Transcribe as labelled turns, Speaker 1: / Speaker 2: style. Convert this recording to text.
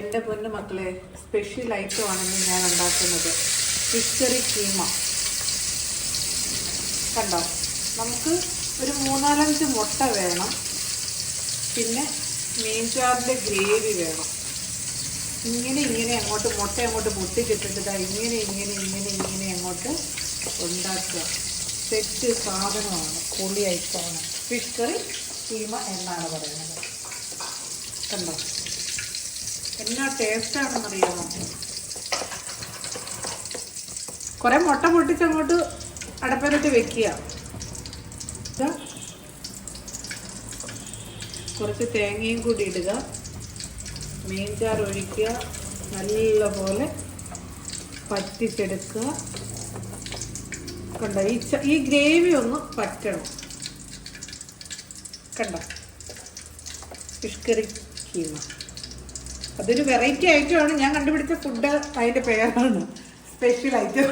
Speaker 1: എന്റെ പൊന്നു മക്കളെ സ്പെഷ്യൽ ഐറ്റം ആണെന്ന് ഞാൻ ഉണ്ടാക്കുന്നത് ഫിഷ് കീമ കണ്ടോ? നമുക്ക് ഒരു മൂന്നാലഞ്ച് മുട്ട വേണം. പിന്നെ മീൻചാറിന്റെ ഗ്രേവി വേണം. ഇങ്ങനെ ഇങ്ങനെ അങ്ങോട്ട് മുട്ട അങ്ങോട്ട് പൊട്ടിച്ചിട്ടിട്ട് ഇങ്ങനെ ഇങ്ങനെ ഇങ്ങനെ ഇങ്ങനെ അങ്ങോട്ട് ഉണ്ടാക്കുക. സെറ്റ് സാധനമാണ് പൊളി ഐറ്റമാണ് ഫിഷ് കറി കീമ എന്നാണ് പറയുന്നത്. കണ്ടോ? എന്നാ ടേസ്റ്റാണെന്നറിയാമോ കുറെ മുട്ട പൊട്ടിച്ച് അങ്ങോട്ട് അടപ്പയിലിട്ട് വെക്കുക. കുറച്ച് തേങ്ങയും കൂടി ഇടുക. മീൻചാർ ഒഴിക്കുക. നല്ലപോലെ പറ്റിച്ചെടുക്കുക. കണ്ട? ഈ ഈ ഗ്രേവി ഒന്ന് പറ്റണം. കണ്ട? ഫിഷ് കറി കീമ അതൊരു വെറൈറ്റി ഐറ്റമാണ് ഞാൻ കണ്ടുപിടിച്ച ഫുഡ് അതിന്റെ പേരാണ്. Special item